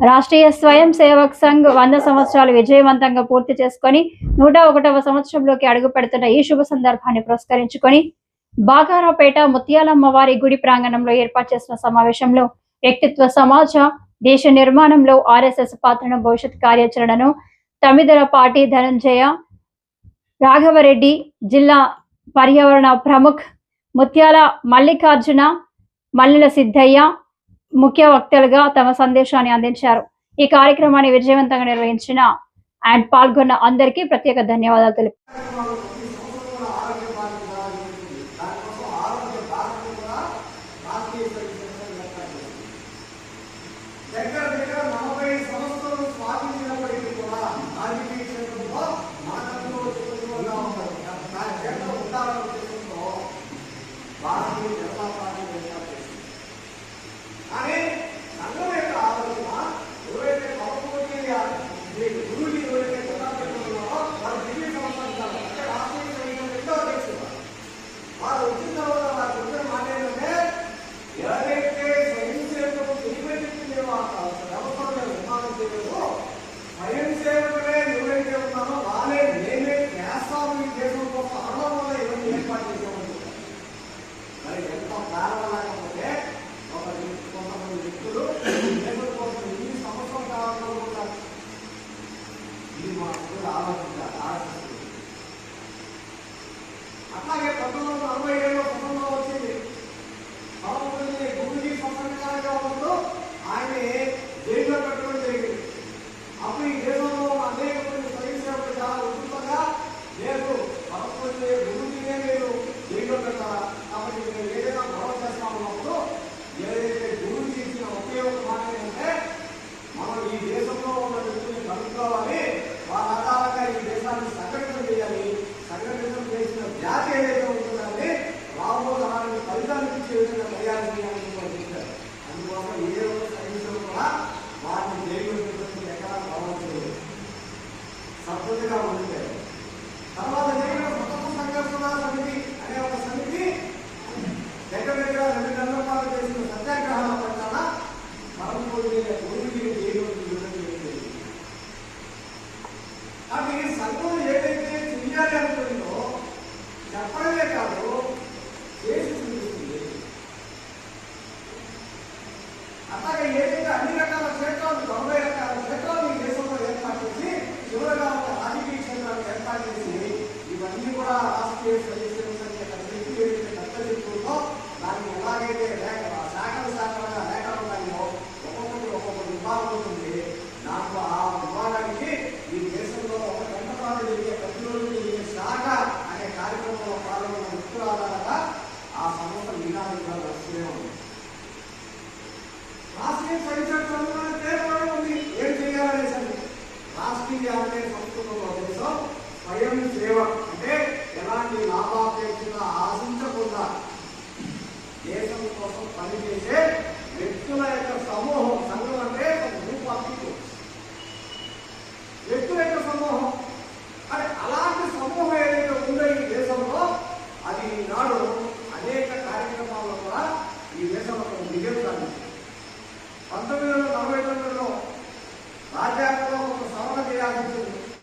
రాష్ట్రీయ స్వయం సేవక్ సంఘ్ వంద సంవత్సరాలు విజయవంతంగా పూర్తి చేసుకొని నూట ఒకటవ సంవత్సరంలోకి అడుగు పెడుతున్న ఈ శుభ సందర్భాన్ని పురస్కరించుకొని బాగారాపేట ముత్యాలమ్మవారి గుడి ప్రాంగణంలో ఏర్పాటు చేసిన సమావేశంలో వ్యక్తిత్వ సమాజ దేశ నిర్మాణంలో ఆర్ఎస్ఎస్ పాత్రను భవిష్యత్ కార్యాచరణను తమిదర పాటి ధనంజయ రాఘవరెడ్డి జిల్లా పర్యావరణ ప్రముఖ్ ముత్యాల మల్లికార్జున మల్లెల సిద్ధయ్య ముఖ్య వక్తలుగా తమ సందేశాన్ని అందించారు. ఈ కార్యక్రమాన్ని విజయవంతంగా నిర్వహించిన అండ్ పాల్గొన్న అందరికీ ప్రత్యేక ధన్యవాదాలు తెలుపు ఆలోచించాలి ఆలోచించాలి అట్లాగే పంతొమ్మిది వందల అది సంఘం ఏదైతే చెయ్యాలి అనుకుందో చెప్పడమే కాదు అఖిల్ ఆంధ్రప్రదేశ్ సంస్కృతంలో తెలుసో? స్వయం సేవ. అంటే ఎలాంటి లాభాపేక్ష ఆశించకుండా దేశం కోసం పనిచేసే వ్యక్తుల యొక్క సమూహం.